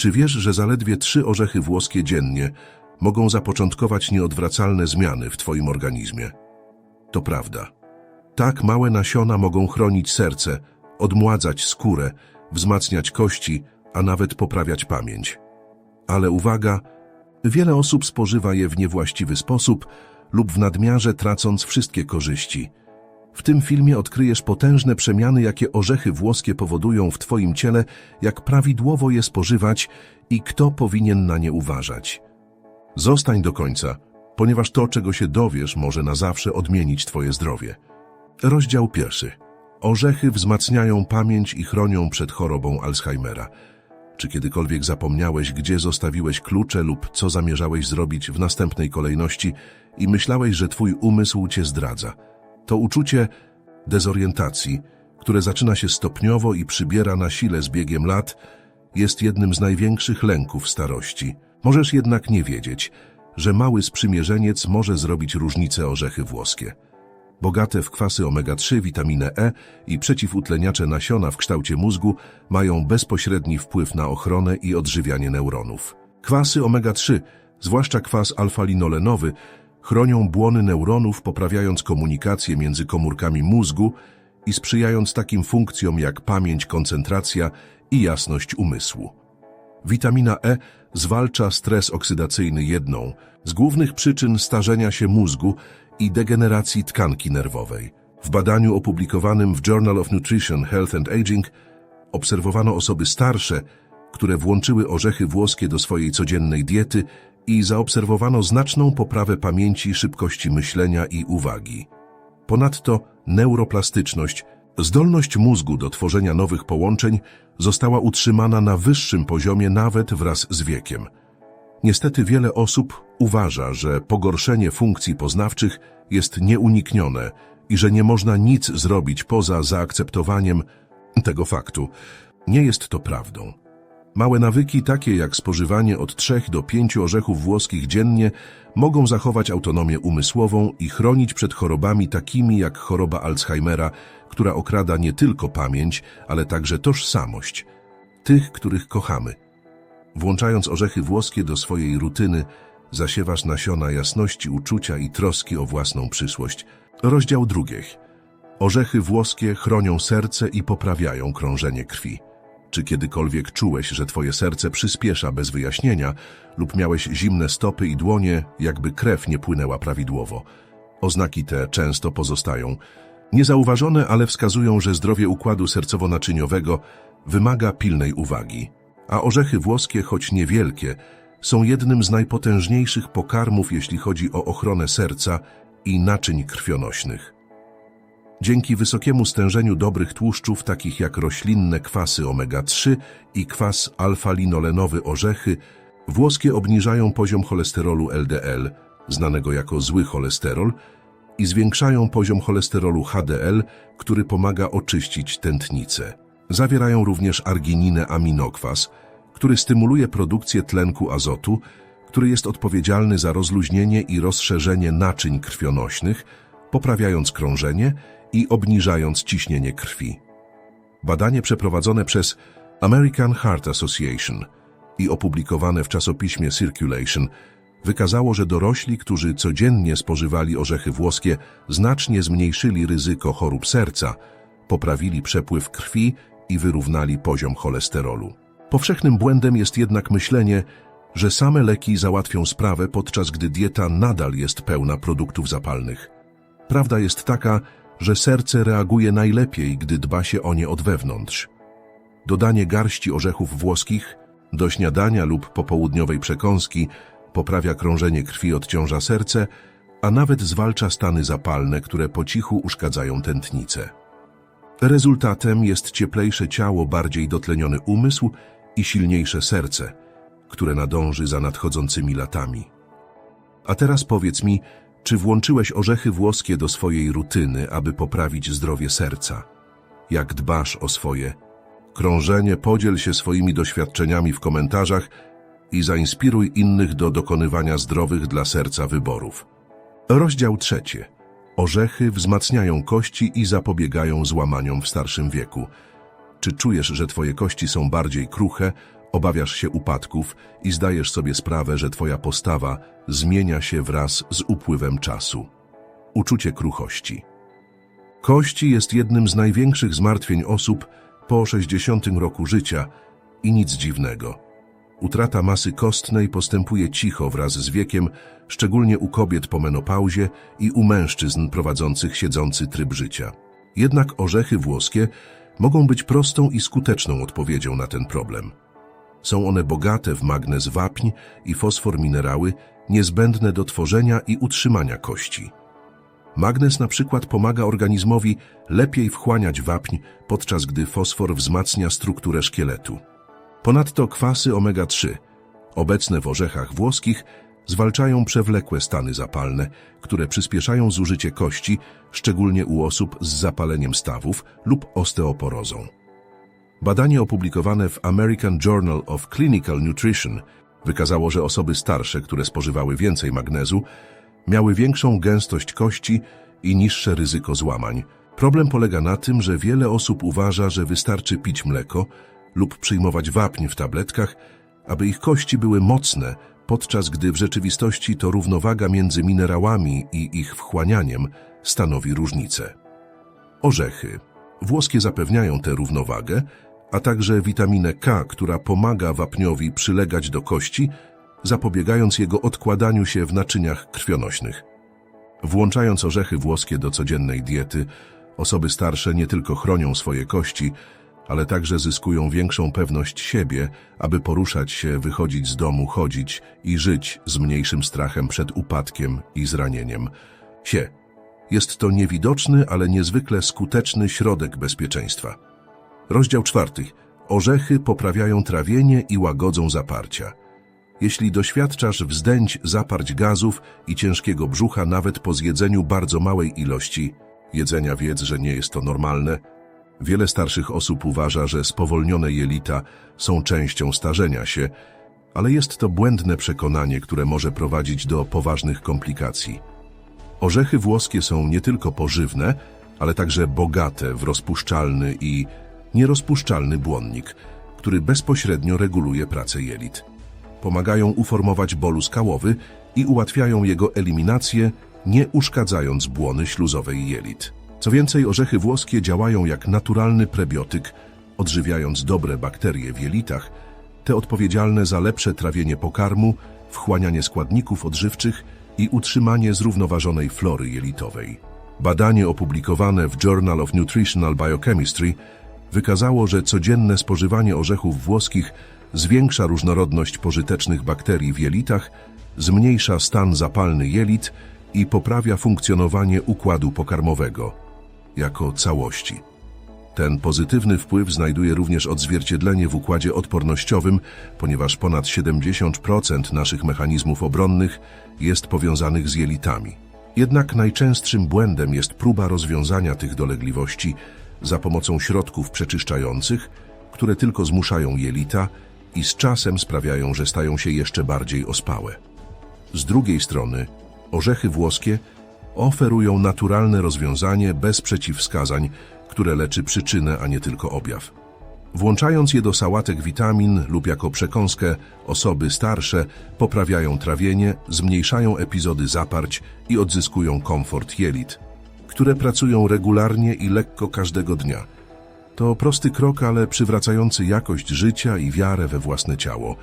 Czy wiesz, że zaledwie trzy orzechy włoskie dziennie mogą zapoczątkować nieodwracalne zmiany w Twoim organizmie? To prawda. Tak małe nasiona mogą chronić serce, odmładzać skórę, wzmacniać kości, a nawet poprawiać pamięć. Ale uwaga, wiele osób spożywa je w niewłaściwy sposób lub w nadmiarze tracąc wszystkie korzyści. W tym filmie odkryjesz potężne przemiany, jakie orzechy włoskie powodują w Twoim ciele, jak prawidłowo je spożywać i kto powinien na nie uważać. Zostań do końca, ponieważ to, czego się dowiesz, może na zawsze odmienić Twoje zdrowie. Rozdział pierwszy. Orzechy wzmacniają pamięć i chronią przed chorobą Alzheimera. Czy kiedykolwiek zapomniałeś, gdzie zostawiłeś klucze lub co zamierzałeś zrobić w następnej kolejności i myślałeś, że twój umysł cię zdradza? To uczucie dezorientacji, które zaczyna się stopniowo i przybiera na sile z biegiem lat, jest jednym z największych lęków starości. Możesz jednak nie wiedzieć, że mały sprzymierzeniec może zrobić różnicę orzechy włoskie. Bogate w kwasy omega-3, witaminę E i przeciwutleniacze nasiona w kształcie mózgu mają bezpośredni wpływ na ochronę i odżywianie neuronów. Kwasy omega-3, zwłaszcza kwas alfa-linolenowy, chronią błony neuronów, poprawiając komunikację między komórkami mózgu i sprzyjając takim funkcjom jak pamięć, koncentracja i jasność umysłu. Witamina E zwalcza stres oksydacyjny jedną z głównych przyczyn starzenia się mózgu i degeneracji tkanki nerwowej. W badaniu opublikowanym w Journal of Nutrition, Health and Aging obserwowano osoby starsze, które włączyły orzechy włoskie do swojej codziennej diety i zaobserwowano znaczną poprawę pamięci, szybkości myślenia i uwagi. Ponadto neuroplastyczność, zdolność mózgu do tworzenia nowych połączeń została utrzymana na wyższym poziomie nawet wraz z wiekiem. Niestety wiele osób uważa, że pogorszenie funkcji poznawczych jest nieuniknione i że nie można nic zrobić poza zaakceptowaniem tego faktu. Nie jest to prawdą. Małe nawyki, takie jak spożywanie od 3 do 5 orzechów włoskich dziennie, mogą zachować autonomię umysłową i chronić przed chorobami takimi jak choroba Alzheimera, która okrada nie tylko pamięć, ale także tożsamość tych, których kochamy. Włączając orzechy włoskie do swojej rutyny, zasiewasz nasiona jasności uczucia i troski o własną przyszłość. Rozdział drugi. Orzechy włoskie chronią serce i poprawiają krążenie krwi. Czy kiedykolwiek czułeś, że twoje serce przyspiesza bez wyjaśnienia lub miałeś zimne stopy i dłonie, jakby krew nie płynęła prawidłowo? Oznaki te często pozostają niezauważone, ale wskazują, że zdrowie układu sercowo-naczyniowego wymaga pilnej uwagi. A orzechy włoskie, choć niewielkie, są jednym z najpotężniejszych pokarmów, jeśli chodzi o ochronę serca i naczyń krwionośnych. Dzięki wysokiemu stężeniu dobrych tłuszczów, takich jak roślinne kwasy omega-3 i kwas alfa-linolenowy orzechy, włoskie obniżają poziom cholesterolu LDL, znanego jako zły cholesterol, i zwiększają poziom cholesterolu HDL, który pomaga oczyścić tętnicę. Zawierają również argininę aminokwas, który stymuluje produkcję tlenku azotu, który jest odpowiedzialny za rozluźnienie i rozszerzenie naczyń krwionośnych, poprawiając krążenie i obniżając ciśnienie krwi. Badanie przeprowadzone przez American Heart Association i opublikowane w czasopiśmie Circulation wykazało, że dorośli, którzy codziennie spożywali orzechy włoskie, znacznie zmniejszyli ryzyko chorób serca, poprawili przepływ krwi i wyrównali poziom cholesterolu. Powszechnym błędem jest jednak myślenie, że same leki załatwią sprawę, podczas gdy dieta nadal jest pełna produktów zapalnych. Prawda jest taka, że serce reaguje najlepiej, gdy dba się o nie od wewnątrz. Dodanie garści orzechów włoskich do śniadania lub popołudniowej przekąski poprawia krążenie krwi, odciąża serce, a nawet zwalcza stany zapalne, które po cichu uszkadzają tętnicę. Rezultatem jest cieplejsze ciało, bardziej dotleniony umysł i silniejsze serce, które nadąży za nadchodzącymi latami. A teraz powiedz mi, czy włączyłeś orzechy włoskie do swojej rutyny, aby poprawić zdrowie serca? Jak dbasz o swoje? Krążenie, podziel się swoimi doświadczeniami w komentarzach i zainspiruj innych do dokonywania zdrowych dla serca wyborów. Rozdział trzeci. Orzechy wzmacniają kości i zapobiegają złamaniom w starszym wieku. Czy czujesz, że twoje kości są bardziej kruche, Obawiasz się upadków i zdajesz sobie sprawę, że twoja postawa zmienia się wraz z upływem czasu. Uczucie kruchości. Kości jest jednym z największych zmartwień osób po 60 roku życia i nic dziwnego. Utrata masy kostnej postępuje cicho wraz z wiekiem, szczególnie u kobiet po menopauzie i u mężczyzn prowadzących siedzący tryb życia. Jednak orzechy włoskie mogą być prostą i skuteczną odpowiedzią na ten problem. Są one bogate w magnez wapń i fosfor minerały niezbędne do tworzenia i utrzymania kości. Magnez na przykład pomaga organizmowi lepiej wchłaniać wapń, podczas gdy fosfor wzmacnia strukturę szkieletu. Ponadto kwasy omega-3, obecne w orzechach włoskich, zwalczają przewlekłe stany zapalne, które przyspieszają zużycie kości, szczególnie u osób z zapaleniem stawów lub osteoporozą. Badanie opublikowane w American Journal of Clinical Nutrition wykazało, że osoby starsze, które spożywały więcej magnezu, miały większą gęstość kości i niższe ryzyko złamań. Problem polega na tym, że wiele osób uważa, że wystarczy pić mleko lub przyjmować wapń w tabletkach, aby ich kości były mocne, podczas gdy w rzeczywistości to równowaga między minerałami i ich wchłanianiem stanowi różnicę. Orzechy. Włoskie zapewniają tę równowagę, a także witaminę K, która pomaga wapniowi przylegać do kości, zapobiegając jego odkładaniu się w naczyniach krwionośnych. Włączając orzechy włoskie do codziennej diety, osoby starsze nie tylko chronią swoje kości, ale także zyskują większą pewność siebie, aby poruszać się, wychodzić z domu, chodzić i żyć z mniejszym strachem przed upadkiem i zranieniem. Sie. Jest to niewidoczny, ale niezwykle skuteczny środek bezpieczeństwa. Rozdział czwarty. Orzechy poprawiają trawienie i łagodzą zaparcia. Jeśli doświadczasz wzdęć, zaparć gazów i ciężkiego brzucha nawet po zjedzeniu bardzo małej ilości jedzenia, wiedz, że nie jest to normalne. Wiele starszych osób uważa, że spowolnione jelita są częścią starzenia się, ale jest to błędne przekonanie, które może prowadzić do poważnych komplikacji. Orzechy włoskie są nie tylko pożywne, ale także bogate w rozpuszczalny i nierozpuszczalny błonnik, który bezpośrednio reguluje pracę jelit. Pomagają uformować bolus kałowy i ułatwiają jego eliminację, nie uszkadzając błony śluzowej jelit. Co więcej, orzechy włoskie działają jak naturalny prebiotyk, odżywiając dobre bakterie w jelitach, te odpowiedzialne za lepsze trawienie pokarmu, wchłanianie składników odżywczych i utrzymanie zrównoważonej flory jelitowej. Badanie opublikowane w Journal of Nutritional Biochemistry wykazało, że codzienne spożywanie orzechów włoskich zwiększa różnorodność pożytecznych bakterii w jelitach, zmniejsza stan zapalny jelit i poprawia funkcjonowanie układu pokarmowego jako całości. Ten pozytywny wpływ znajduje również odzwierciedlenie w układzie odpornościowym, ponieważ ponad 70% naszych mechanizmów obronnych jest powiązanych z jelitami. Jednak najczęstszym błędem jest próba rozwiązania tych dolegliwości za pomocą środków przeczyszczających, które tylko zmuszają jelita i z czasem sprawiają, że stają się jeszcze bardziej ospałe. Z drugiej strony, orzechy włoskie oferują naturalne rozwiązanie bez przeciwwskazań, które leczy przyczynę, a nie tylko objaw. Włączając je do sałatek witamin lub jako przekąskę, osoby starsze poprawiają trawienie, zmniejszają epizody zaparć i odzyskują komfort jelit, które pracują regularnie i lekko każdego dnia. To prosty krok, ale przywracający jakość życia i wiarę we własne ciało.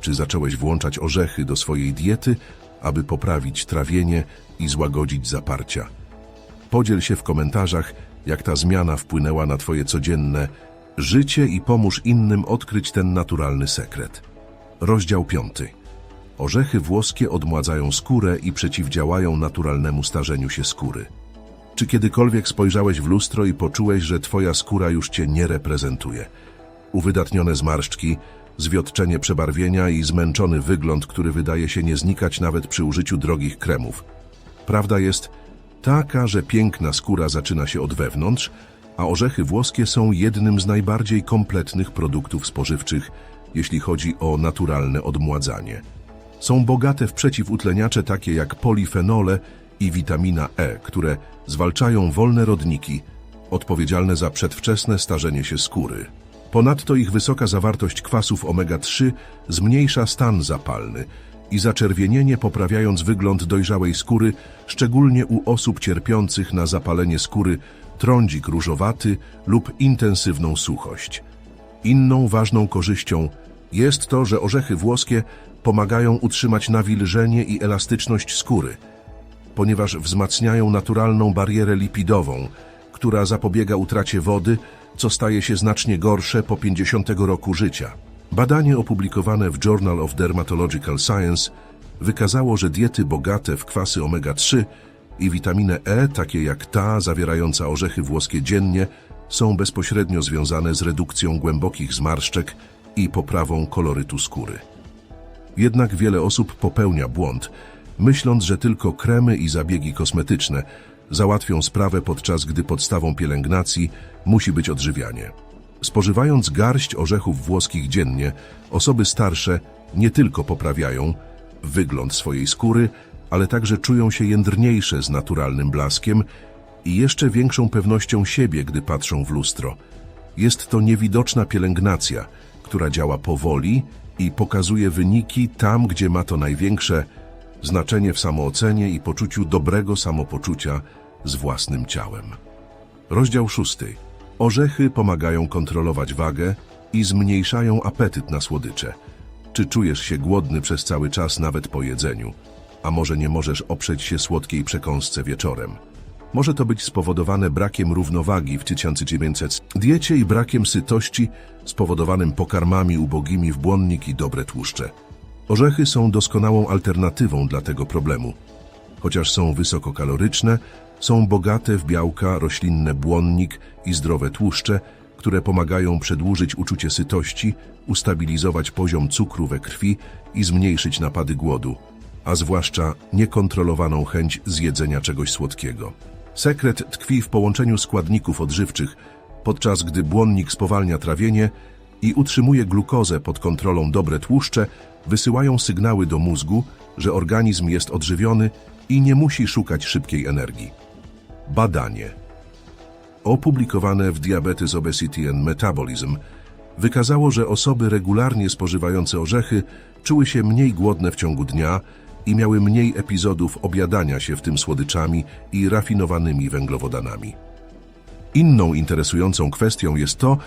Czy zacząłeś włączać orzechy do swojej diety, aby poprawić trawienie i złagodzić zaparcia? Podziel się w komentarzach, jak ta zmiana wpłynęła na Twoje codzienne życie i pomóż innym odkryć ten naturalny sekret. Rozdział 5. Orzechy włoskie odmładzają skórę i przeciwdziałają naturalnemu starzeniu się skóry. Czy kiedykolwiek spojrzałeś w lustro i poczułeś, że twoja skóra już cię nie reprezentuje? Uwydatnione zmarszczki, zwiotczenie przebarwienia i zmęczony wygląd, który wydaje się nie znikać nawet przy użyciu drogich kremów. Prawda jest taka, że piękna skóra zaczyna się od wewnątrz, a orzechy włoskie są jednym z najbardziej kompletnych produktów spożywczych, jeśli chodzi o naturalne odmładzanie. Są bogate w przeciwutleniacze takie jak polifenole i witamina E, które zwalczają wolne rodniki, odpowiedzialne za przedwczesne starzenie się skóry. Ponadto ich wysoka zawartość kwasów omega-3 zmniejsza stan zapalny i zaczerwienienie poprawiając wygląd dojrzałej skóry, szczególnie u osób cierpiących na zapalenie skóry, trądzik różowaty lub intensywną suchość. Inną ważną korzyścią jest to, że orzechy włoskie pomagają utrzymać nawilżenie i elastyczność skóry, ponieważ wzmacniają naturalną barierę lipidową, która zapobiega utracie wody, co staje się znacznie gorsze po 50 roku życia. Badanie opublikowane w Journal of Dermatological Science wykazało, że diety bogate w kwasy omega-3 i witaminę E, takie jak ta zawierająca orzechy włoskie dziennie, są bezpośrednio związane z redukcją głębokich zmarszczek i poprawą kolorytu skóry. Jednak wiele osób popełnia błąd, myśląc, że tylko kremy i zabiegi kosmetyczne załatwią sprawę, podczas gdy podstawą pielęgnacji musi być odżywianie. Spożywając garść orzechów włoskich dziennie, osoby starsze nie tylko poprawiają wygląd swojej skóry, ale także czują się jędrniejsze z naturalnym blaskiem i jeszcze większą pewnością siebie, gdy patrzą w lustro. Jest to niewidoczna pielęgnacja, która działa powoli i pokazuje wyniki tam, gdzie ma to największe znaczenie w samoocenie i poczuciu dobrego samopoczucia z własnym ciałem. Rozdział szósty. Orzechy pomagają kontrolować wagę i zmniejszają apetyt na słodycze. Czy czujesz się głodny przez cały czas nawet po jedzeniu? A może nie możesz oprzeć się słodkiej przekąsce wieczorem? Może to być spowodowane brakiem równowagi w 1900 diecie i brakiem sytości spowodowanym pokarmami ubogimi w błonnik i dobre tłuszcze. Orzechy są doskonałą alternatywą dla tego problemu. Chociaż są wysokokaloryczne, są bogate w białka, roślinne błonnik i zdrowe tłuszcze, które pomagają przedłużyć uczucie sytości, ustabilizować poziom cukru we krwi i zmniejszyć napady głodu, a zwłaszcza niekontrolowaną chęć zjedzenia czegoś słodkiego. Sekret tkwi w połączeniu składników odżywczych, podczas gdy błonnik spowalnia trawienie i utrzymuje glukozę pod kontrolą dobre tłuszcze, wysyłają sygnały do mózgu, że organizm jest odżywiony i nie musi szukać szybkiej energii. Badanie opublikowane w Diabetes Obesity and Metabolism wykazało, że osoby regularnie spożywające orzechy czuły się mniej głodne w ciągu dnia i miały mniej epizodów obiadania się w tym słodyczami i rafinowanymi węglowodanami. Inną interesującą kwestią jest to,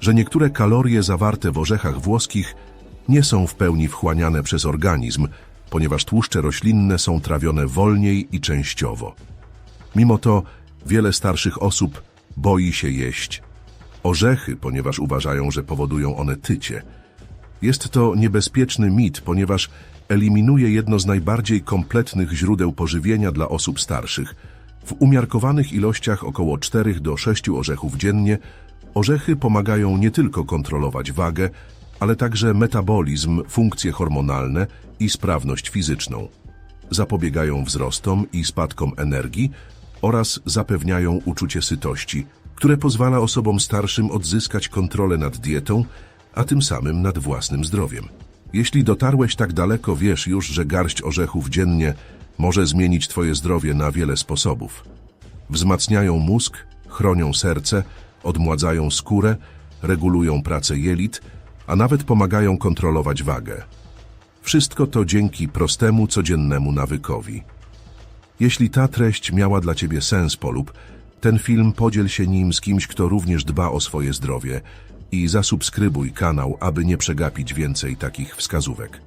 że niektóre kalorie zawarte w orzechach włoskich nie są w pełni wchłaniane przez organizm, ponieważ tłuszcze roślinne są trawione wolniej i częściowo. Mimo to wiele starszych osób boi się jeść orzechy, ponieważ uważają, że powodują one tycie. Jest to niebezpieczny mit, ponieważ eliminuje jedno z najbardziej kompletnych źródeł pożywienia dla osób starszych. W umiarkowanych ilościach około 4 do 6 orzechów dziennie orzechy pomagają nie tylko kontrolować wagę, ale także metabolizm, funkcje hormonalne i sprawność fizyczną. Zapobiegają wzrostom i spadkom energii oraz zapewniają uczucie sytości, które pozwala osobom starszym odzyskać kontrolę nad dietą, a tym samym nad własnym zdrowiem. Jeśli dotarłeś tak daleko, wiesz już, że garść orzechów dziennie może zmienić Twoje zdrowie na wiele sposobów. Wzmacniają mózg, chronią serce, odmładzają skórę, regulują pracę jelit, a nawet pomagają kontrolować wagę. Wszystko to dzięki prostemu, codziennemu nawykowi. Jeśli ta treść miała dla Ciebie sens polub, ten film podziel się nim z kimś, kto również dba o swoje zdrowie i zasubskrybuj kanał, aby nie przegapić więcej takich wskazówek.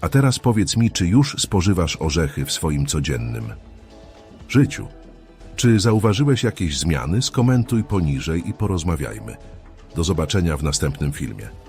A teraz powiedz mi, czy już spożywasz orzechy w swoim codziennym życiu? Czy zauważyłeś jakieś zmiany? Skomentuj poniżej i porozmawiajmy. Do zobaczenia w następnym filmie.